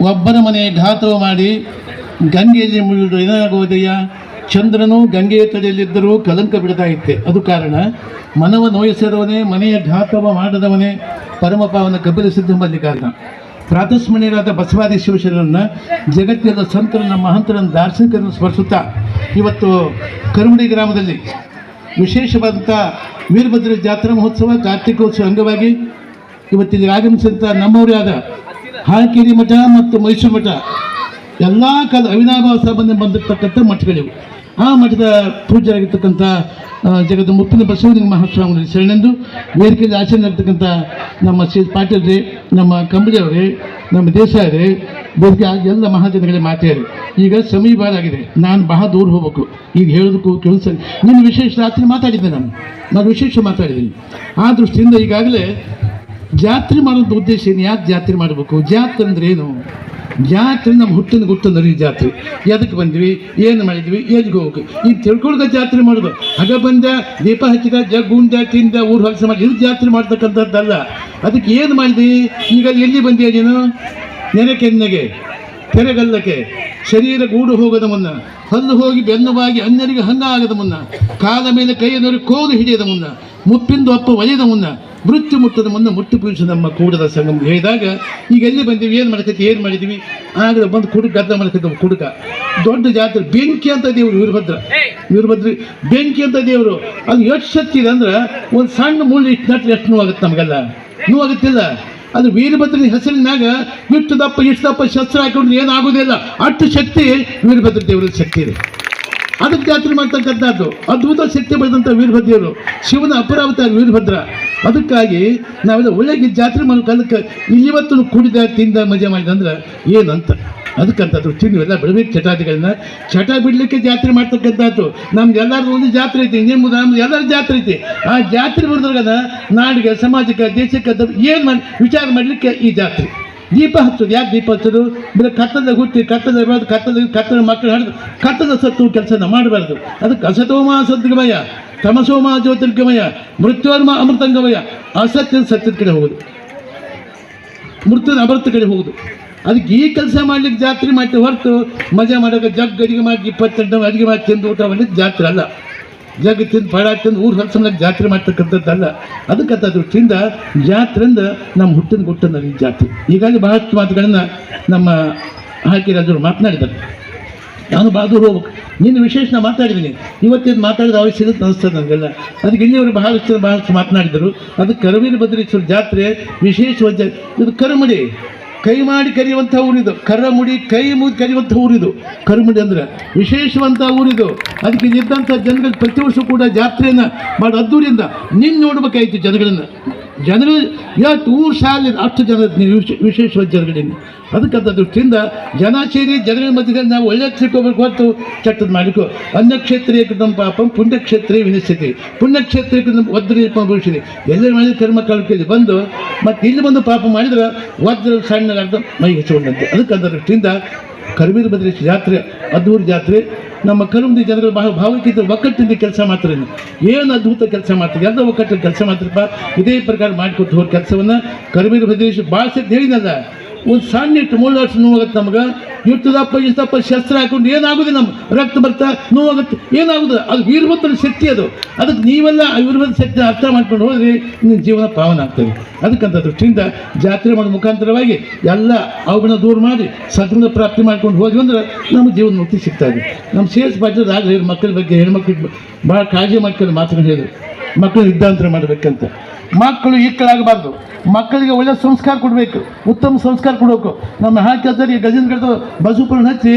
ಒಬ್ಬರ ಮನೆ ಘಾತವ ಮಾಡಿ ಗಂಗೆಯಲ್ಲಿ ಮುಳುಗಿದು ಏನಾಗುವುದಯ್ಯ ಚಂದ್ರನು ಗಂಗೆಯ ತಡೆಯಲ್ಲಿದ್ದರೂ ಕಲಂಕ ಬಿಡ್ತಾ ಇತ್ತೆ. ಅದು ಕಾರಣ ಮನವ ನೋಯಿಸಿದವನೇ ಮನೆಯ ಘಾತವ ಮಾಡದವನೇ ಪರಮಪಾವನ ಕಪಿಲ ಸಿದ್ಧ ಮಲ್ಲಿಕಾರ್ಜುನ ಪ್ರಾತಸ್ಮರಣೀಯರಾದ ಬಸವಾದಿ ಶಿವಶರನ್ನ ಜಗತ್ತಿನ ಸಂತರನ್ನ, ಮಹಂತರನ್ನು, ದಾರ್ಶನಿಕರನ್ನು ಸ್ಮರಿಸುತ್ತಾ ಇವತ್ತು ಕರುಮಡಿ ಗ್ರಾಮದಲ್ಲಿ ವಿಶೇಷವಾದಂಥ ವೀರಭದ್ರ ಜಾತ್ರಾ ಮಹೋತ್ಸವ, ಕಾರ್ತಿಕೋತ್ಸವ ಅಂಗವಾಗಿ ಇವತ್ತಿಗೆ ಆಗಮಿಸಿದಂಥ ನಮ್ಮವರೇ ಆದ ಹಾಕಿರಿ ಮಠ ಮತ್ತು ಮೈಸೂರು ಮಠ ಎಲ್ಲ ಕಾಲ ಅವಿನಾಭಾವ ಸಂಬಂಧ ಬಂದಿರತಕ್ಕಂಥ ಮಠಗಳಿವು. ಆ ಮಠದ ಪೂಜ್ಯರಾಗಿರ್ತಕ್ಕಂಥ ಆ, ಜಗದ ಮುಪ್ಪಿನ ಬಸವಲಿಂಗ ಮಹಾಸ್ವಾಮಿ ಶರಣೆಂದು ವೇದಿಕೆಯಲ್ಲಿ ಆಚರಣೆ ಆಗ್ತಕ್ಕಂಥ ನಮ್ಮ ಶ್ರೀ ಪಾಟೀಲ್ರಿ ನಮ್ಮ ಕಂಬಳಿ ಅವರೇ ನಮ್ಮ ದೇಸಾಯರೇ ಆಗಿ ಎಲ್ಲ ಮಹಾಜನಗಳೇ ಮಾತಾಡಿ ಈಗ ಭಾಳ ಆಗಿದೆ ನಾನು ಬಹಳ ದೂರ ಹೋಗ್ಬೇಕು. ಈಗ ಹೇಳೋದಕ್ಕೂ ಕೆಲಸ ನಿನ್ನ ವಿಶೇಷ ರಾತ್ರಿ ಮಾತಾಡಿದ್ದೆ ನಾನು. ನಾನು ವಿಶೇಷ ಮಾತಾಡಿದ್ದೀನಿ. ಆ ದೃಷ್ಟಿಯಿಂದ ಈಗಾಗಲೇ ಜಾತ್ರೆ ಮಾಡುವಂಥ ಉದ್ದೇಶ ಏನು? ಯಾಕೆ ಜಾತ್ರೆ ಮಾಡಬೇಕು? ಜಾತ್ರೆ ಅಂದ್ರೆ ಏನು? ಜಾತ್ರೆ ನಮ್ಮ ಹುಟ್ಟಿನ ಗುಟ್ಟು ನರಿ ಜಾತ್ರೆ. ಎದಕ್ಕೆ ಬಂದ್ವಿ? ಏನು ಮಾಡಿದ್ವಿ? ಎಲ್ಲಿಗೆ ಹೋಗ್ಬೇಕು? ಈಗ ತಿಳ್ಕೊಳ್ದ ಜಾತ್ರೆ ಮಾಡೋದು. ಹಗ ಬಂದ, ದೀಪ ಹಚ್ಚಿದ ಜಗ್ ಉಂಡ ತಿಂದ ಊರು ಹೊಲಸ ಮಾಡಿ ಇದು ಜಾತ್ರೆ ಮಾಡ್ತಕ್ಕಂಥದ್ದಲ್ಲ. ಅದಕ್ಕೆ ಏನು ಮಾಡಿದ್ವಿ ಈಗ ಎಲ್ಲಿ ಬಂದಿಯ ನೀನು? ನೆರೆ ಕೆನ್ನೆಗೆ, ತೆರೆಗಲ್ಲಕ್ಕೆ. ಶರೀರ ಗೂಡು ಹೋಗದ ಮುನ್ನ, ಹಲ್ಲು ಹೋಗಿ ಬೆನ್ನುವಾಗಿ ಅನ್ಯರಿಗೆ ಹಂಗ ಆಗದ ಮುನ್ನ, ಕಾಲ ಮೇಲೆ ಕೈಯನ್ನು ಕೋಲು ಹಿಡಿಯದ ಮುನ್ನ, ಮುಪ್ಪಿಂದು ಅಪ್ಪ ಒಲೆಯದ ಮುನ್ನ ಮೃತ್ಯು ಮುಟ್ಟದ ಮುನ್ನ ಮುಟ್ಟು ಪೀಡಿಸು ನಮ್ಮ ಕೂಡದ ಸಂಗಮ ಹೇಳಿದಾಗ, ಈಗ ಎಲ್ಲಿ ಬಂದೀವಿ, ಏನು ಮಾಡ್ಕೈತಿ ಏನು ಮಾಡಿದೀವಿ? ಆಗ ಬಂದು ಕುಡುಕ, ಗದ್ದ ಮಾಡ್ಕೈತಿ ಕುಡುಕ. ದೊಡ್ಡ ಜಾತ್ರೆ, ಬೆಂಕಿ ಅಂತ ದೇವರು, ವೀರಭದ್ರ. ವೀರಭದ್ರಿ, ಬೆಂಕಿ ಅಂತ ದೇವರು. ಅದು ಎಷ್ಟು ಶಕ್ತಿ ಇದೆ ಅಂದ್ರೆ, ಒಂದು ಸಣ್ಣ ಮೂಳೆ ಇಷ್ಟು ನಟ್ರೆ ಎಷ್ಟು ನೋವಾಗುತ್ತೆ ನಮಗೆಲ್ಲ. ನೋವಾಗುತ್ತಿಲ್ಲ. ಅದು ವೀರಭದ್ರನ ಹೆಸರಿನಾಗ ಇಷ್ಟು ದಪ್ಪ ಇಷ್ಟು ದಪ್ಪ ಶಸ್ತ್ರ ಹಾಕೊಂಡ್ರೆ ಏನಾಗೋದಿಲ್ಲ ಅಷ್ಟು ಶಕ್ತಿ ವೀರಭದ್ರ ದೇವರ ಶಕ್ತಿ ಇದೆ. ಅದಕ್ಕೆ ಜಾತ್ರೆ ಮಾಡ್ತಕ್ಕಂಥದ್ದು. ಅದ್ಭುತ ಶಕ್ತಿ ಪಡೆದಂಥ ವೀರಭದ್ರರು. ಶಿವನ ಅಪರಾವತಾರ ವೀರಭದ್ರ. ಅದಕ್ಕಾಗಿ ನಾವೆಲ್ಲ ಒಳ್ಳೆಗೆ ಜಾತ್ರೆ ಮಾಡೋ ಅದಕ್ಕೆ ಇವತ್ತು ಕುಡಿದ ತಿಂದ ಮಜಾ ಮಾಡಿದಂದ್ರೆ ಏನಂತ? ಅದಕ್ಕಂತ ದೃಷ್ಟಿ ನೀವೆಲ್ಲ ಬಿಡಬೇಕು ಚಟಾತಿಗಳನ್ನ. ಚಟ ಬಿಡಲಿಕ್ಕೆ ಜಾತ್ರೆ ಮಾಡ್ತಕ್ಕಂಥದ್ದು. ನಮ್ಗೆ ಎಲ್ಲರೂ ಒಂದು ಜಾತ್ರೆ ಐತಿ, ನಿಮ್ಮದು, ನಮ್ದು ಎಲ್ಲರ ಜಾತ್ರೆ ಐತಿ. ಆ ಜಾತ್ರೆ ಬಿಡಿದ್ರಾಗ ನಾಡಿಗೆ, ಸಮಾಜಕ್ಕೆ, ದೇಶಕ್ಕೆ ಏನು ಮಾಡಿ ವಿಚಾರ ಮಾಡಲಿಕ್ಕೆ ಈ ಜಾತ್ರೆ. ದೀಪ ಹಚ್ಚೋದು, ಯಾಕೆ ದೀಪ ಹಚ್ಚೋದು? ಬೇರೆ ಕತ್ತದ ಹುಟ್ಟಿ ಕತ್ತದ ಕತ್ತದ ಕತ್ತದ ಮಕ್ಕಳು ಹಿಡಿದು ಕತ್ತದ ಸತ್ತು ಕೆಲಸನ ಮಾಡಬಾರ್ದು. ಅದಕ್ಕೆ ಅಸತೋಮ ಸದ್ಗಮಯ ತಮಸೋಮ ಜ್ಯೋತಿರ್ಗಮಯ ಮೃತ್ಯೋರ್ಮ ಅಮೃತಂಗಮಯ ಅಸತ್ಯದ ಸತ್ಯದ ಕಡೆ ಹೋಗುದು. ಮೃತ್ಯದ ಅಮೃತ ಕಡೆ ಹೋಗುದು. ಅದಕ್ಕೆ ಈ ಕೆಲಸ ಮಾಡ್ಲಿಕ್ಕೆ ಜಾತ್ರೆ ಮಾಡ್ತೀವಿ ಹೊರತು, ಮಜಾ ಮಾಡೋಕೆ ಜಗ್ ಅಡಿಗೆ ಮಾಡಿ, ಇಪ್ಪತ್ತೆಂಟು ಅಡಿಗೆ ಮಾಡಿ ತಿಂದು ಊಟ ಮಾಡಿದ ಜಾತ್ರೆ ಅಲ್ಲ. ಜಗ್ ತಿಂದು ಪಡ ತಿಂದು ಊರು ಹೊಲಸಮ್ನಾಗ ಜಾತ್ರೆ ಮಾಡ್ತಕ್ಕಂಥದ್ದಲ್ಲ ಅದಕ್ಕಂತ ದೃಷ್ಟಿಯಿಂದ ಜಾತ್ರೆಯಿಂದ ನಮ್ಮ ಹುಟ್ಟಿನ ಗುಟ್ಟನ ಈ ಜಾತ್ರೆ. ಈಗಾಗಲೇ ಬಹಳಷ್ಟು ಮಾತುಗಳನ್ನು ನಮ್ಮ ಹಾಕಿರಾಜರು ಮಾತನಾಡಿದ್ದಾರೆ. ನಾನು ಬಹದೂರ್ ಹೋಗ್ಬೇಕು. ನಿನ್ನ ವಿಶೇಷ ಮಾತಾಡಿದ್ದೀನಿ ಇವತ್ತಿನ ಮಾತಾಡಿದ ಅವಶ್ಯಕತೆ ಅನಿಸ್ತದೆ ನನಗೆಲ್ಲ. ಅದಕ್ಕೆ ಇಲ್ಲಿಯವರು ಬಹಳಷ್ಟು ಬಹಳಷ್ಟು ಮಾತನಾಡಿದರು. ಅದು ಕರವೀರ ಭದ್ರೇಶ್ವರ ಜಾತ್ರೆ ವಿಶೇಷವಾದ ಇದು ಕರುಮುಡಿ. ಕೈ ಮಾಡಿ ಕರೆಯುವಂಥ ಊರಿದು. ಕರಮುಡಿ ಕೈ ಮುಗಿ ಕರೆಯುವಂಥ ಊರಿದು. ಕರುಮುಡಿ ಅಂದ್ರೆ ವಿಶೇಷವಂಥ ಊರಿದು. ಅದಕ್ಕೆ ಇದ್ದಂಥ ಜನಗಳು ಪ್ರತಿ ವರ್ಷ ಕೂಡ ಜಾತ್ರೆಯನ್ನು ಮಾಡೋ ಅದ್ದೂರಿಂದ ನಿನ್ನ ನೋಡಬೇಕಾಯಿತು ಜನಗಳನ್ನ. ಜನಗಳು ಇವತ್ತು ಊರು ಶಾಲೆ ಅಷ್ಟು ಜನ ವಿಶೇಷವಾದ ಜನಗಳಿಂದ ಅದಕ್ಕಂಥ ದೃಷ್ಟಿಯಿಂದ ಜನ ಸೇರಿ ಜನರ ಮಧ್ಯದಲ್ಲಿ ನಾವು ಒಳ್ಳೆ ತಿಳ್ಕೊಬೇಕು ಹೊರತು ಚಟ್ಟದ ಮಾಡಬೇಕು ಅನ್ನಕ್ಷೇತ್ರೀಯ ನಮ್ಮ ಪಾಪಂ ಪುಣ್ಯಕ್ಷೇತ್ರೀಯ ವಿನಿಸ್ತೀವಿ ಪುಣ್ಯಕ್ಷೇತ್ರೀಯ ಕುಟುಂಬ ಒದ್ರ ಭವಿಷ್ಯದೆ ಎಲ್ಲರ ಮನೆ ಕರ್ಮ ಕಾಲಕ್ಕೆ ಬಂದು, ಮತ್ತು ಇಲ್ಲಿ ಬಂದು ಪಾಪ ಮಾಡಿದ್ರೆ ಒದ್ರ ಸಣ್ಣ ಮೈ ಹೆಚ್ಚಿಕೊಂಡಂತೆ ಅದಕ್ಕಂಥ ದೃಷ್ಟಿಯಿಂದ ಕರ್ಮೀರ ಬದ್ರೇಶ್ ಜಾತ್ರೆ ಅದ್ದೂರು ಜಾತ್ರೆ ನಮ್ಮ ಕರುಮದಿ ಜನಗಳು ಬಹಳ ಭಾವೈಕ್ಯತೆ ಒಕ್ಕಟ್ಟಿಂದ ಕೆಲಸ ಮಾಡ್ತಾರೆ ಏನು ಅದ್ಭುತ ಕೆಲಸ ಮಾಡ್ತಾರೆ? ಎಲ್ಲ ಒಕ್ಕಟ್ಟಿನ ಕೆಲಸ ಮಾಡ್ತಾರಪ್ಪ ಇದೇ ಪ್ರಕಾರ ಮಾಡಿಕೊಟ್ಟು ಹೋದ ಕೆಲಸವನ್ನು. ಕರ್ಮೀರ ಪ್ರದೇಶ ಭಾಳ ಸತಿ ಹೇಳಿನಲ್ಲ ಒಂದು ಸಣ್ಣ ಇಟ್ಟು ವರ್ಷ ನೋವಾಗತ್ತೆ ನಮ್ಗೆ ಇಷ್ಟು ಇಷ್ಟಪ್ಪ ಶಸ್ತ್ರ ಹಾಕೊಂಡು ಏನಾಗೋದಿಲ್ಲ ನಮ್ಮ ರಕ್ತ ಬರ್ತಾ ನೋವಾಗುತ್ತೆ ಏನಾಗೋದಿಲ್ಲ. ಅದು ವೀರಭದ್ರ ಶಕ್ತಿ ಅದು. ಅದಕ್ಕೆ ನೀವೆಲ್ಲ ಆ ವೀರಭದ್ರ ಶಕ್ತಿ ಅರ್ಥ ಮಾಡ್ಕೊಂಡು ಹೋದ್ರೆ ನಿಮ್ಮ ಜೀವನ ಪಾವನ ಆಗ್ತದೆ. ಅದಕ್ಕಂಥ ದೃಷ್ಟಿಯಿಂದ ಜಾತ್ರೆ ಮಾಡೋ ಮುಖಾಂತರವಾಗಿ ಎಲ್ಲ ಅವುಗಳನ್ನ ದೂರ ಮಾಡಿ ಸದ್ಗುಣ ಪ್ರಾಪ್ತಿ ಮಾಡ್ಕೊಂಡು ಹೋದ್ವಿ ಅಂದ್ರೆ ನಮ್ಮ ಜೀವನ ಮುಕ್ತಿ ಸಿಗ್ತಾ ಇದೆ. ನಮ್ಮ ಸೇಲ್ಸ್ ಪಾಠದ ಆಗಲಿ, ಮಕ್ಕಳ ಬಗ್ಗೆ ಹೆಣ್ಮಕ್ಳಿಗೆ ಭಾಳ ಕಾಳಜಿ ಮಾಡ್ಕೊಂಡು ಮಾತುಗಳು ಹೇಳಿದ್ರು. ಮಕ್ಕಳು ಯುದ್ಧಾಂತರ ಮಾಡಬೇಕಂತ. ಮಕ್ಕಳು ಇಕ್ಕಳಾಗಬಾರ್ದು ಮಕ್ಕಳಿಗೆ ಒಳ್ಳೆ ಸಂಸ್ಕಾರ ಕೊಡಬೇಕು. ಉತ್ತಮ ಸಂಸ್ಕಾರ ಕೊಡಬೇಕು. ನಮ್ಮ ಹಾಕಿ ಈ ಗಜೇಂದ್ರ ಬಸವಪುರನ ಹಚ್ಚಿ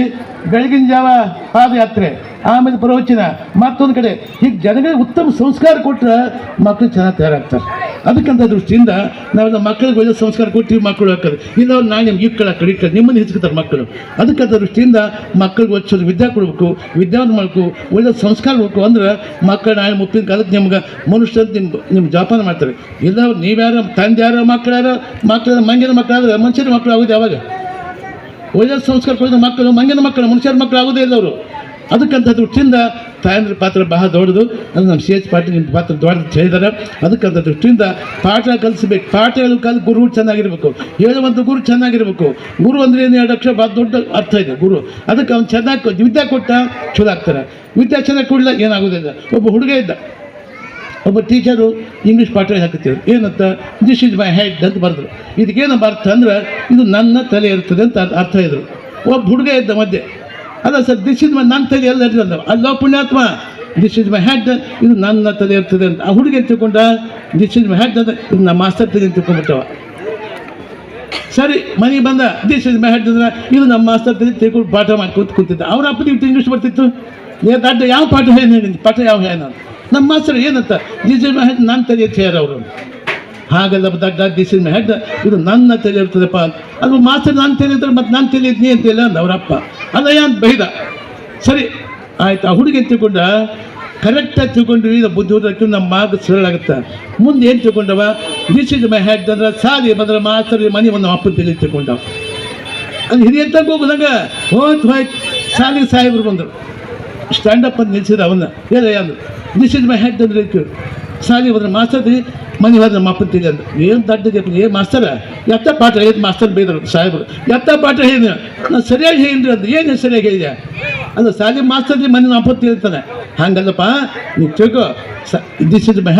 ಬೆಳಗಿನ ಜಾವ ಪಾದಯಾತ್ರೆ, ಆಮೇಲೆ ಪ್ರವಚನ, ಮತ್ತೊಂದು ಕಡೆ. ಹೀಗೆ ಜನಗಳಿಗೆ ಉತ್ತಮ ಸಂಸ್ಕಾರ ಕೊಟ್ಟರೆ ಮಕ್ಕಳು ಚೆನ್ನಾಗಿ ತಯಾರಾಗ್ತಾರೆ. ಅದಕ್ಕಂಥ ದೃಷ್ಟಿಯಿಂದ ನಾವು ಮಕ್ಕಳಿಗೆ ಒಳ್ಳೆ ಸಂಸ್ಕಾರ ಕೊಟ್ಟಿವಿ ಮಕ್ಕಳು ಹಾಕೋದು. ಇಲ್ಲ ಅವ್ರು ನಾನು ನಿಮ್ಗೆ ಇಕ್ಕಳ ಕಡೆ ಇಕ್ಕಳ ನಿಮ್ಮನ್ನು ಹೆಚ್ಕೊತಾರೆ ಮಕ್ಕಳು. ಅದಕ್ಕಂಥ ದೃಷ್ಟಿಯಿಂದ ಮಕ್ಕಳಿಗೆ ಓದಿಸೋದು ವಿದ್ಯೆ ಕೊಡಬೇಕು, ವಿದ್ಯಾವಂತ ಮಾಡಬೇಕು, ಒಳ್ಳೆ ಸಂಸ್ಕಾರ ಕೊಡಬೇಕು ಅಂದ್ರೆ ಮಕ್ಕಳು ನಾಳೆ ಮುಪ್ಪಿನ ಕಾಲಕ್ಕೆ ನಿಮ್ಗೆ ಮನುಷ್ಯ ಅಂತ ನಿಮ್ಮ ನಿಮ್ಮ ಜೋಪಾನ ಮಾಡ್ತಾರೆ. ಇಲ್ಲ ನೀವ್ಯಾರ ತಂದೆ ಯಾರೋ ಮಕ್ಕಳಾರ ಮಕ್ಕಳ ಮಂಗಿನ ಮಕ್ಕಳಾದ್ರೆ ಮನುಷ್ಯರ ಮಕ್ಕಳು ಆಗೋದು ಯಾವಾಗ? ಒಳ್ಳೆ ಸಂಸ್ಕಾರ ಕೊಡೋದು ಮಕ್ಕಳು ಮಂಗಿನ ಮಕ್ಕಳು ಮನುಷ್ಯರ ಮಕ್ಕಳು ಆಗೋದೇ ಇಲ್ಲ ಅವರು. ಅದಕ್ಕಂತ ದೃಷ್ಟಿಯಿಂದ ತಾಯಂದ್ರ ಪಾತ್ರ ಬಹಳ ದೊಡ್ಡದು. ಅದು ನಮ್ಮ ಸಿ ಎಚ್ ಪಾಟೀಲ್ ನಿಮ್ಮ ಪಾತ್ರ ದೊಡ್ಡದು ಹೇಳಿದ್ದಾರೆ. ಅದಕ್ಕಂತ ದೃಷ್ಟಿಯಿಂದ ಪಾಠ ಕಲಿಸ್ಬೇಕು. ಪಾಠ ಹೇಳೋ ಕಾಲ ಗುರು ಚೆನ್ನಾಗಿರ್ಬೇಕು. ಹೇಳುವಂಥ ಗುರು ಚೆನ್ನಾಗಿರ್ಬೇಕು. ಗುರು ಅಂದರೆ ಏನು ಎರಡು ಅಕ್ಷರ? ಭಾಳ ದೊಡ್ಡ ಅರ್ಥ ಇದೆ ಗುರು. ಅದಕ್ಕೆ ಅವ್ನು ಚೆನ್ನಾಗಿ ವಿದ್ಯೆ ಕೊಟ್ಟ ಚಲೋ ಆಗ್ತಾರೆ. ವಿದ್ಯೆ ಚೆನ್ನಾಗಿ ಕೊಡಲಿಲ್ಲ ಏನಾಗೋದಿಲ್ಲ ಒಬ್ಬ ಹುಡುಗ ಇದ್ದ. ಒಬ್ಬ ಟೀಚರು ಇಂಗ್ಲೀಷ್ ಪಾಠ ಹಾಕುತ್ತಿದ್ರು. ಏನಂತ? ದಿಸ್ ಇಸ್ ಮೈ ಹೆಡ್ ಅಂತ ಬರೆದ್ರು. ಇದಕ್ಕೇನಪ್ಪ ಅರ್ಥ ಅಂದ್ರೆ, ಇದು ನನ್ನ ತಲೆ ಇರ್ತದೆ ಅಂತ ಅರ್ಥ ಇದ್ರು. ಒಬ್ಬ ಹುಡುಗ ಇದ್ದ ಮಧ್ಯೆ. ಅಲ್ಲ ಸರ್ ದಿಸ್ ಇಸ್ ಮೈ ನನ್ನ ತಲೆ ಎಲ್ಲ ಇರ್ತದೆ ಅಲ್ಲೋ ಪುಣ್ಯಾತ್ಮ ದಿಸ್ ಇಸ್ ಮೈ ಹೆಡ್ ಇದು ನನ್ನ ತಲೆ ಇರ್ತದೆ ಅಂತ. ಆ ಹುಡುಗಿ ತಿಳ್ಕೊಂಡ ದಿಸ್ ಇಸ್ ಮೈ ಹೆಡ್ ಅಂತ ಇದು ನಮ್ಮ ಮಾಸ್ತರ್ ತಲೆ ತಿಳ್ಕೊಂಡ್ಬಿಟ್ಟವ ಸರಿ, ಮನೆಗೆ ಬಂದ ದಿಸ್ ಇಸ್ ಮೈ ಹೆಡ್ ಅಂದ್ರೆ ಇದು ನಮ್ಮ ಮಾಸ್ತರ್ ತಲೆ ತಿಳ್ಕೊಂಡು ಪಾಠ ಮಾಡಿ ಕೂತ್ ಕೂತಿದ್ದ. ಅವ್ರ ಅಪ್ಪನಿಗೆ ಇಂಗ್ಲೀಷ್ ಬರ್ತಿತ್ತು. ದಡ್ಡ, ಯಾವ ಪಾಠ ಹೇಳಿ ಪಾಠ ಯಾವ ಹೇಳ ನಮ್ಮ ಮಾಸ್ತರ್ ಏನಂತ ದಿಸ್ ಇಸ್ ಮೈ ಹೆಡ್ ನನ್ನ ತಲೆ ಚೇರ್ ಅವರು ಹಾಗಲ್ಲ ದಡ್ಡ ದಿಸ್ ಇಸ್ ಮೈ ಹೆಡ್ ಇದು ನನ್ನ ತಲೆ ಇರ್ತದಪ್ಪ ಅದು ಮಾಸ್ತರ್ ನಾನು ತಲೆ ಮತ್ತು ತಲೆ ಇದ್ನಿ ಅಂತಿಲ್ಲ ಅಂದ ಅವರಪ್ಪ. ಅಲ್ಲ ಅಂತ ಬೈದ. ಸರಿ, ಆಯ್ತು. ಆ ಹುಡುಗಿ ತಿಳ್ಕೊಂಡ ಕರೆಕ್ಟಾಗಿ ತಿಳ್ಕೊಂಡ್ವಿ ಇದು ಬುದ್ಧಿ ಹೋದಕ್ಕೆ ನಮ್ಮ ಮಾರ್ಗ ಸರಳ ಆಗುತ್ತೆ. ಮುಂದೆ ಏನು ತಿಳ್ಕೊಂಡವ? ದಿಸ್ ಇಸ್ ಮೈ ಹೆಡ್ ಅಂದ್ರೆ ಸಾರಿ ಬಂದ್ರೆ ಮಾಸ್ತರ್ ಮನೆ ಒಂದು ಅಪ್ಪನ ತಲೆ ತಿಳ್ಕೊಂಡವ ಅದು ಹಿರಿಯ ತಂಗ ಹೋಗುದಾಗ ಹೋಯ್ತು ಹೋಯ್ತು. ಸಾಲಿ ಸಾಹೇಬ್ರು ಬಂದರು. ಸ್ಟ್ಯಾಂಡಪ್ ಅಂತ ನಿಲ್ಸಿದ ಅವನ್ನ. ಹೇಳ ಅಂದ್ರು. ದಿಸ್ ಇಸ್ ಮೈ ಹೆಡ್ ಅಂದ್ರೆ ಇತ್ತು ಹೋದ್ರೆ ಮಾಸ್ತರ್ ಮನೆ ಹೋದ್ರೆ ನಮ್ಮ ಅಪ್ಪನ ತಿಳಿ ಅಂದ್ರೆ. ಏನು ದಡ್ಡ ಏನು ಮಾಸ್ತರ ಎತ್ತ ಪಾಠ ಹೇಳಿದ್ ಮಾಸ್ತರ್ ಬೈದರು ಸಾಹೇಬರು. ಎತ್ತ ಪಾಠ ಹೇಳಿದ್ರು ನಾನು ಸರಿಯಾಗಿ ಹೇಳಿದ್ರಿ ಅಂತ ಏನು ಸರಿಯಾಗಿ ಹೇಳಿದೆ? ಅಂದ್ರೆ ಶಾಲೆ ಮಾಸ್ತರ್ ಮನೆ ನಮ್ಮ ಅಪ್ಪ ತಿಳಿತಾನೆ ಹಂಗಲ್ಲಪ್ಪ, ನೀವು ತಿಳ್ಕೊ. ಸ ದಿಸ್ ಇಸ್ ಮೈ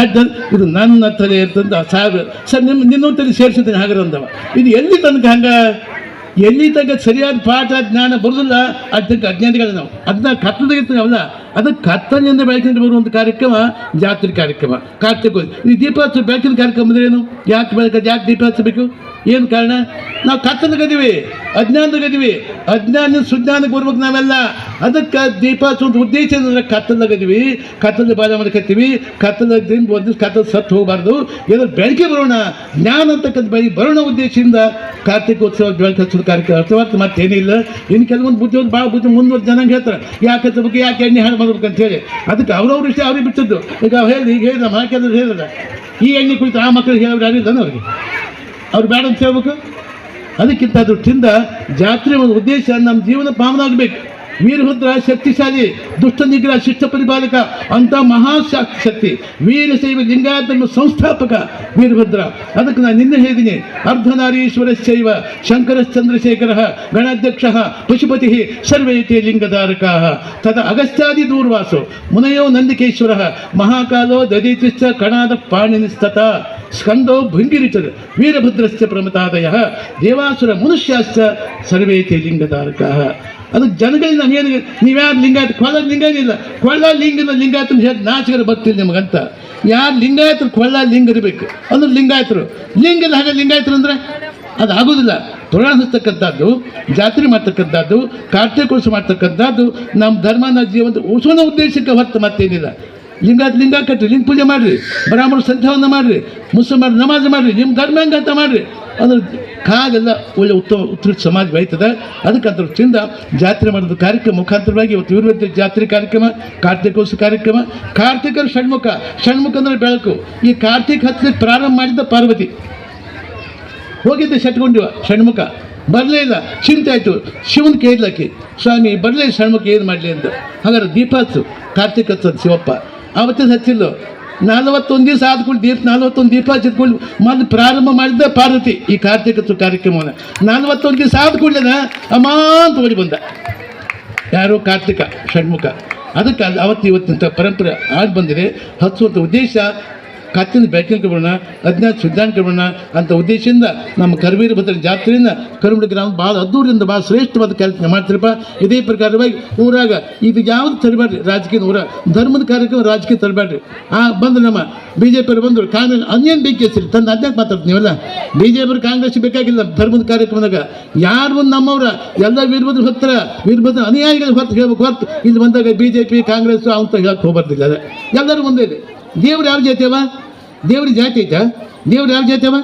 ಇದು ನನ್ನ ತಲೆ ಇರ್ತಂತ ಸಾಹೇಬ್ರು. ಸರ್ ನಿಮ್ಮ ನಿನ್ನೊಂದು ತಲೆ ಸೇರಿಸಿದ್ದೀನಿ ಹಾಗಾದ್ರೆ ಅಂದವ. ಇದು ಎಲ್ಲಿ ತನಕ ಹಂಗೆ? ಎಲ್ಲಿ ತನಕ ಸರಿಯಾದ ಪಾಠ, ಜ್ಞಾನ ಬರೋದಿಲ್ಲ. ಅದಕ್ಕೆ ಅಜ್ಞಾನಿಗಳು ನಾವು. ಅದನ್ನ ಕತ್ತದಾಗಿರ್ತೀವಿ ಅವಲ್ಲ ಅದಕ್ಕೆ ಕತ್ತಲಿನಿಂದ ಬೆಳಕಿನಿಂದ ಬರುವಂಥ ಕಾರ್ಯಕ್ರಮ, ಜಾತ್ರೆ ಕಾರ್ಯಕ್ರಮ. ಕಾರ್ತಿಕ ಈ ದೀಪೋತ್ಸವ ಬೆಳಕಿನ ಕಾರ್ಯಕ್ರಮ ಅಂದ್ರೆ ಏನು? ಯಾಕೆ ಬೆಳಕ ಯಾಕೆ ದೀಪ ಹಚ್ಚಬೇಕು ಏನು ಕಾರಣ? ನಾವು ಕತ್ತಲಾಗದೀವಿ ಅಜ್ಞಾನದಾಗದೀವಿ ಅಜ್ಞಾನ ಸುಜ್ಞಾನಕ್ಕೆ ಬರ್ಬೇಕು ನಾವೆಲ್ಲ. ಅದಕ್ಕೆ ದೀಪೋತ್ಸವದ ಉದ್ದೇಶ ಏನಂದ್ರೆ ಕತ್ತಲಾಗದೀವಿ ಕತ್ತಲು ಬಾಧ ಮಾಡ್ಕತ್ತೀವಿ ಕತ್ತಲದಿಂದ ಒಂದು ಕತ್ತಲು ಸತ್ತು ಹೋಗಬಾರ್ದು. ಏನಾದ್ರು ಬೆಳಕಿ ಬರೋಣ, ಜ್ಞಾನ ಅಂತಕ್ಕಂಥ ಬೆಳಗ್ಗೆ ಬರೋಣ ಉದ್ದೇಶದಿಂದ ಕಾರ್ತಿಕೋತ್ಸವ ಬೆಳಕು ಹಚ್ಚೋದು ಕಾರ್ಯಕ್ರಮ. ಅರ್ಥವಾಗ್ತದೆ ಮತ್ತೇನಿಲ್ಲ ಇನ್ನು ಕೆಲವೊಂದು ಬುದ್ಧಿ ಒಂದು ಭಾಳ ಬುದ್ಧಿ ಮುಂದುವರೆದ ಜನ ಹೇಳ್ತಾರೆ. ಯಾಕೆ ಹಚ್ಚಬೇಕು? ಯಾಕೆ ಎಣ್ಣೆ ಹಾಳು ಮಾಡ್ಬೇಕು ಅಂತ ಹೇಳಿ. ಅದಕ್ಕೆ ಅವ್ರವ್ರ ಇಷ್ಟ ಅವ್ರಿಗೆ ಬಿಟ್ಟದ್ದು. ಈಗ ಅವ್ರು ಹೇಳಿ ಈಗ ಹೇಳಿದ ಮಾಕೆಂದ್ರೆ ಹೇಳಿದ್ರೆ. ಈ ಎಣ್ಣೆ ಕುರಿತು ಆ ಮಕ್ಕಳಿಗೆ ಹೇಳೋರು ಯಾರಿದ್ದಾನೆ ಅವ್ರಿಗೆ. ಅವ್ರು ಬೇಡ ಅಂತ ಹೇಳ್ಬೇಕು. ಅದಕ್ಕಿಂತ ದೃಷ್ಟಿಯಿಂದ ಜಾತ್ರೆ ಒಂದು ಉದ್ದೇಶ ನಮ್ಮ ಜೀವನ ಪಾವನ ಆಗಬೇಕು. ವೀರಭದ್ರ ಶಕ್ತಿಶಾಲಿ, ದುಷ್ಟ ನಿಗ್ರಹ ಶಿಷ್ಟ ಪರಿಪಾಲಕ ಅಂತ ಮಹಾ ಶಕ್ತಿ ವೀರಶೈವ ಲಿಂಗಾಯತನ ಸಂಸ್ಥಾಪಕ ವೀರಭದ್ರ. ಅದಕ್ಕೆ ನಾನು ನಿನ್ನೆ ಹೇಳಿದ್ದೀನಿ, ಅರ್ಧನಾರೀಶ್ವರ ಶೈವ ಶಂಕರ ಗಣಾಧ್ಯಕ್ಷ, ಪಶುಪತಿ ಸರ್ವೇತಿ ಲಿಂಗಧಾರಕ, ತದ ಅಗಸ್ತ್ಯಾದಿ ದೂರ್ವಾಸು, ಮುನಯೋ ನಂದಿಕೇಶ್ವರ, ಮಹಾಕಾಲೋ ದದೀತಿಶ್ಚ ಕಣಾದ ಪಾಣಿನಿಸ್ತತ, ಸ್ಕಂದೋ ಭಂಗಿರಿಚದ ವೀರಭದ್ರಸ್ಯ ಪ್ರಮತಾದಯ, ದೇವಾಸುರ ಮನುಷ್ಯಾಶ್ಚ ಸರ್ವೇತಿ ಲಿಂಗಧಾರಕ. ಅದು ಜನಗಳಿಂದ ಏನು ನೀವ್ಯಾರು ಲಿಂಗಾಯತ ಕೊಳ್ಳ ಲಿಂಗನಿಲ್ಲ ಕೊಳ್ಳ ಲಿಂಗನ ಲಿಂಗಾಯತನ ಹೇಳಿ ನಾಚಿಕರ ಬರ್ತಿಲ್ಲ ನಿಮಗಂತ. ಯಾರು ಲಿಂಗಾಯತರು ಕೊಳ್ಳ ಲಿಂಗ ಇರಬೇಕು? ಅಂದ್ರೆ ಲಿಂಗಾಯತರು. ಲಿಂಗದ ಹಾಗೆ ಲಿಂಗಾಯತರು ಅಂದ್ರೆ ಅದು ಆಗೋದಿಲ್ಲ. ತೊಳಸ್ತಕ್ಕಂಥದ್ದು ಜಾತ್ರೆ ಮಾಡ್ತಕ್ಕಂಥದ್ದು, ಕಾರ್ತಿಕೋತ್ಸವ ಮಾಡ್ತಕ್ಕಂಥದ್ದು ನಮ್ಮ ಧರ್ಮನ ಜೀವನದ ಉಳಿಸೋಣ ಉದ್ದೇಶಕ್ಕೆ ಹೊರತು ಮತ್ತೇನಿಲ್ಲ. ಲಿಂಗಾಯತ್ ಲಿಂಗ ಕಟ್ಟಿ ಲಿಂಗ ಪೂಜೆ ಮಾಡಿರಿ. ಬ್ರಾಹ್ಮಣರು ಸಂಧ್ಯಾವನ್ನು ಮಾಡಿರಿ. ಮುಸಲ್ಮಾನ ನಮಾಜ್ ಮಾಡಿರಿ. ನಿಮ್ಮ ಧರ್ಮ ಅಂತ ಮಾಡಿರಿ. ಅಂದ್ರೆ ಕಾಲೆಲ್ಲ ಒಳ್ಳೆ ಉತ್ತಮ ಉತ್ಕೃಷ್ಟ ಸಮಾಜ ಬೆಳೀತದೆ ಅದಕ್ಕೆ ತಿಂದ ಜಾತ್ರೆ ಮಾಡಿದ ಕಾರ್ಯಕ್ರಮ ಮುಖಾಂತರವಾಗಿ ಇವತ್ತು ವೀರಭದ್ರ ಜಾತ್ರೆ ಕಾರ್ಯಕ್ರಮ, ಕಾರ್ತಿಕೋತ್ಸವ ಕಾರ್ಯಕ್ರಮ. ಕಾರ್ತಿಕರ ಷಣ್ಮುಖ ಷಣ್ಮುಖ ಅಂದರೆ ಬೆಳಕು. ಈ ಕಾರ್ತಿಕ ಹತ್ತಿರ ಪ್ರಾರಂಭ ಮಾಡಿದ್ದ ಪಾರ್ವತಿ. ಹೋಗಿದ್ದೆ ಶಟ್ಕೊಂಡಿವ ಷಣ್ಮುಖ. ಬರಲೇ ಇಲ್ಲ, ಚಿಂತೆ ಆಯಿತು. ಶಿವನ ಕೇಳಲಕ್ಕೆ, ಸ್ವಾಮಿ, ಬರಲೇ, ಷಣ್ಮುಖ ಏನು ಮಾಡಲಿ ಅಂತ. ಹಾಗಾದ್ರೆ ದೀಪ ಹಚ್ಚು ಕಾರ್ತಿಕ್ ಶಿವಪ್ಪ. ಆವತ್ತಿನ ಹಚ್ಚಿಲ್ಲ ನಲವತ್ತೊಂದು ದಿವಸ ಆದ್ಕೊಂಡು ದೀಪ, ನಲವತ್ತೊಂದು ದೀಪ ಹಚ್ಚಿದ್ಕೊಂಡು ಮೊದಲು ಪ್ರಾರಂಭ ಮಾಡಿದ್ದ ಪಾರ್ವತಿ, ಈ ಕಾರ್ತಿಕತ್ವ ಕಾರ್ಯಕ್ರಮವನ್ನು. ನಲವತ್ತೊಂದು ದಿವಸ ಆದ ಕೂಡಲೇ ಅಮ್ಮ ಅಂತ ಓಡಿ ಬಂದ. ಯಾರು ಕಾರ್ತಿಕ, ಷಣ್ಮುಖ. ಅದಕ್ಕೆ ಅದು ಅವತ್ತು ಇವತ್ತಿನ ಪರಂಪರೆ ಆಗಿ ಬಂದಿದೆ. ಹಚ್ಚುವಂಥ ಉದ್ದೇಶ ಕತ್ತಿನ ಬೆಳಕಿನ ಬರೋಣ ಅಜ್ಞಾತ ಬರೋಣ ಅಂತ ಉದ್ದೇಶದಿಂದ ನಮ್ಮ ಕರ್ವೀರ ಭದ್ರ ಜಾತ್ರೆಯಿಂದ ಕರುಮಡಿ ಗ್ರಾಮ ಭಾಳ ಅದ್ದೂರಿಂದ ಭಾಳ ಶ್ರೇಷ್ಠವಾದ ಕೆಲಸ ಮಾಡ್ತೀರಪ್ಪ. ಇದೇ ಪ್ರಕಾರವಾಗಿ ಊರಾಗ ಇದು ಯಾವುದು ತರಬೇಡ್ರಿ ರಾಜಕೀಯ ಊರ? ಧರ್ಮದ ಕಾರ್ಯಕ್ರಮ ರಾಜಕೀಯ ತರಬೇಡ್ರಿ ಆ, ಬಂದು ನಮ್ಮ ಬಿ ಜೆ ಪಿಯವರು ಬಂದರು. ಕಾಂಗ್ರೆಸ್ ಅನ್ನೇನು ಬೇಕಿಸ್ರಿ ತಂದು ಅದ್ಯಾಕೆ ಮಾತಾಡ್ತೀನಿ ನೀವೆಲ್ಲ? ಬಿ ಜೆ ಪಿ ಕಾಂಗ್ರೆಸ್ ಬೇಕಾಗಿಲ್ಲ ಧರ್ಮದ ಕಾರ್ಯಕ್ರಮದಾಗ. ಯಾರು ಒಂದು ನಮ್ಮವ್ರ? ಎಲ್ಲ ವೀರಭದ್ರ ಹತ್ತಿರ ವೀರಭದ್ರ ಅನುಯಾಯಿಗಳು ಹೊತ್ತು ಹೇಳ್ಬೇಕು ಹೊತ್ತು ಇಲ್ಲಿ ಬಂದಾಗ ಬಿ ಜೆ ಪಿ ಕಾಂಗ್ರೆಸ್ ಅಂತ ಹೇಳಕ್ಕೆ ಹೋಗ್ಬಾರ್ದಿಲ್ಲ. ಎಲ್ಲರೂ ಒಂದೇ ಇದೆ. ದೇವ್ರು ಯಾವ ಜಾತಿ ಅವ ದೇವ್ರ ಜಾತಿ ಐತಾ? ದೇವ್ರು ಯಾವ ಜಾತಿ ಅವ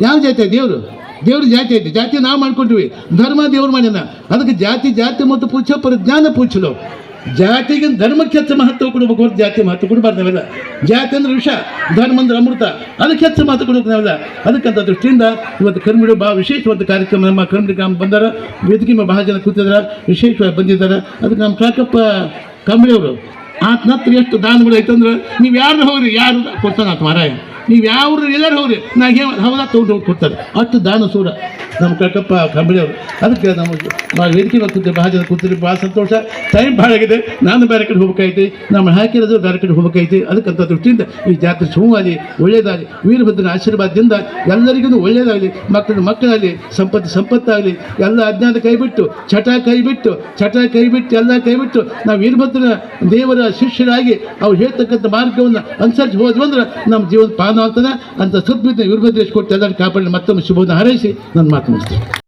ಯಾವ ಜಾತಿ? ದೇವರು. ದೇವ್ರ ಜಾತಿ ಐತಿ. ಜಾತಿ ನಾವು ಮಾಡ್ಕೊಂಡ್ವಿ. ಧರ್ಮ ದೇವ್ರು ಮಾಡ್ಯಾನ. ಅದಕ್ಕೆ ಜಾತಿ ಜಾತಿ ಮತ್ತು ಪೂಜೆ ಪರಿಜ್ಞಾನ ಪೂಜಲು ಜಾತಿಗೆ ಧರ್ಮಕ್ಕೆ ಹೆಚ್ಚು ಮಹತ್ವ ಕೊಡಬೇಕು ಹೊರತು ಜಾತಿ ಮಹತ್ವ ಕೊಡಬಾರ್ದು ನಾವೆಲ್ಲ ಜಾತಿ ಅಂದ್ರೆ ವಿಷ, ಧರ್ಮ ಅಂದ್ರೆ ಅಮೃತ. ಅದಕ್ಕೆ ಹೆಚ್ಚು ಮಹತ್ವ ಕೊಡಬೇಕು ನಾವೆಲ್ಲ. ಅದಕ್ಕಂತ ದೃಷ್ಟಿಯಿಂದ ಇವತ್ತು ಕರ್ಮಿಡು ಭಾಳ ವಿಶೇಷವಾದ ಕಾರ್ಯಕ್ರಮ ನಮ್ಮ ಕರ್ಮಿಡಿ ಗ್ರಾಮ ಬಂದಾರ. ವೇದಿಕೆ ಮೇಲೆ ಬಹಳ ಜನ ಕೂತಿದ್ದಾರೆ ವಿಶೇಷವಾಗಿ ಬಂದಿದ್ದಾರೆ. ಅದಕ್ಕೆ ನಮ್ಮ ಕಾಕಪ್ಪ ಕಂಬಳಿಯವರು ಆತ ಹತ್ರ ಎಷ್ಟು ದಾನಗಳು ಐತಂದ್ರೆ ನೀವು ಯಾರು ಹೋಗ್ರಿ? ಯಾರು? ಕೊಡ್ತಾನ ಆತ ಮಾರಾಯ. ನೀವು ಯಾವ ಎಲ್ಲರೂ ಹೋಗ್ರಿ. ನಾ ಏನು ಹೌದಾ, ತೊಗೊಂಡು ಹೋಗಿ ಕೊಡ್ತಾರೆ. ಅಷ್ಟು ದಾನ ಸೂರ ನಮ್ಮ ಕಕ್ಕಪ್ಪ ಕಂಬಳಿಯವರು. ಅದಕ್ಕೆ ನಾವು ವೇದಿಕೆ ಬರ್ತಿದ್ದೆ ಭಾಳ ಜನ ಕೂತಿದ್ರೆ ಭಾಳ ಸಂತೋಷ. ಟೈಮ್ ಭಾಳ ಆಗಿದೆ. ನಾನು ಬೇರೆ ಕಡೆ ಹೋಗ್ಬೇಕಾಯ್ತು. ನಮ್ಮ ಹಾಕಿರೋದು ಬೇರೆ ಕಡೆ ಹೋಗ್ಬೇಕಾಯ್ತು. ಅದಕ್ಕಂಥ ದೃಷ್ಟಿಯಿಂದ ಈ ಜಾತ್ರೆ ಸುಮವಾಗಿ ಒಳ್ಳೆಯದಾಗಲಿ ವೀರಭದ್ರನ ಆಶೀರ್ವಾದದಿಂದ ಎಲ್ಲರಿಗೂ ಒಳ್ಳೆಯದಾಗಲಿ ಮಕ್ಕಳು ಮಕ್ಕಳಾಗಲಿ, ಸಂಪತ್ತು ಸಂಪತ್ತಾಗಲಿ. ಎಲ್ಲ ಅಜ್ಞಾನ ಕೈಬಿಟ್ಟು ಚಟ ಕೈಬಿಟ್ಟು ಚಟ ಕೈಬಿಟ್ಟು, ಎಲ್ಲ ಕೈಬಿಟ್ಟು ನಾವು ವೀರಭದ್ರನ ದೇವರ ಶಿಷ್ಯರಾಗಿ ಅವ್ರು ಹೇಳ್ತಕ್ಕಂಥ ಮಾರ್ಗವನ್ನು ಅನುಸರಿಸಿ ಹೋದ್ವು ಅಂದ್ರೆ ನಮ್ಮ ಜೀವನ ಪಾನ ಆಗ್ತದೆ? ಅಂತ ಸದ್ಬುದ್ಧಿ ವೀರಭದ್ರೇಶ್ ಕೊಟ್ಟು ಎಲ್ಲರೂ ಕಾಪಾಡಿ ಮತ್ತೊಮ್ಮೆ ಶುಭವನ್ನು ಹಾರೈಸಿ ನನ್ನ ಮಾತು ಮುಗಿಸ್ತೇನೆ.